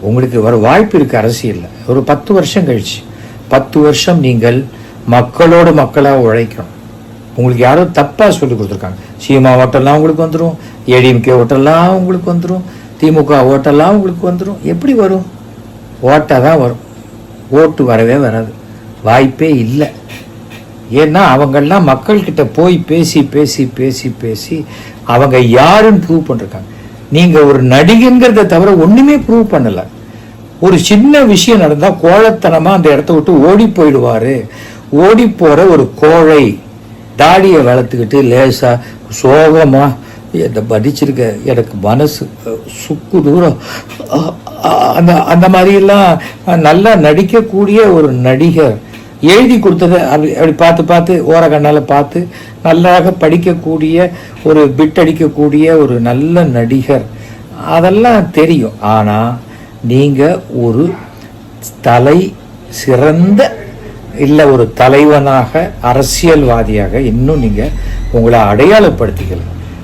உங்களுக்கு ஒரு வாய்ப்பு இருக்கு அரசியல்ல. ஒரு பத்து வருஷம் கழிச்சு. பத்து வருஷம் நீங்கள் மக்களோட மக்களாக உழைக்கணும். உங்களுக்கு யாரோ தப்பா சொல்லி கொடுத்துருக்காங்க. சீமா ஓட்டெல்லாம் உங்களுக்கு வந்துடும் ஏடிஎம்கே ஓட்டெல்லாம் உங்களுக்கு வந்துடும் திமுக ஓட்டெல்லாம் உங்களுக்கு வந்துடும் எப்படி வரும்? ஓட்டாக தான் வரும். ஓட்டு வரவே வராது. வாய்ப்பே இல்லை. ஏன்னா அவங்கெல்லாம் மக்கள்கிட்ட போய் பேசி பேசி பேசி பேசி அவங்க யாருன்னு ப்ரூவ் பண்ணிருக்காங்க. நீங்க ஒரு நடிகைங்கிறத தவிர ஒண்ணுமே ப்ரூவ் பண்ணல. ஒரு சின்ன விஷயம் நடந்தா கோழத்தனமா அந்த இடத்த விட்டு ஓடி போயிடுவாரு. ஓடி போற ஒரு கோழை தாடியை வளர்த்துக்கிட்டு லேசா சோகமா இந்த படிச்சிருக்க எனக்கு மனசு சுக்கு தூரம். அந்த அந்த மாதிரிலாம் நல்லா நடிக்கக்கூடிய ஒரு நடிகர் எழுதி கொடுத்ததை அப்படி அப்படி பார்த்து பார்த்து ஓர கண்ணால் பார்த்து நல்லாக படிக்கக்கூடிய ஒரு பிட் அடிக்கக்கூடிய ஒரு நல்ல நடிகர். அதெல்லாம் தெரியும். ஆனால் நீங்கள் ஒரு தலை சிறந்த இல்லை ஒரு தலைவனாக அரசியல்வாதியாக இன்னும் நீங்கள் உங்களை அடையாளப்படுத்திக்கலாம்.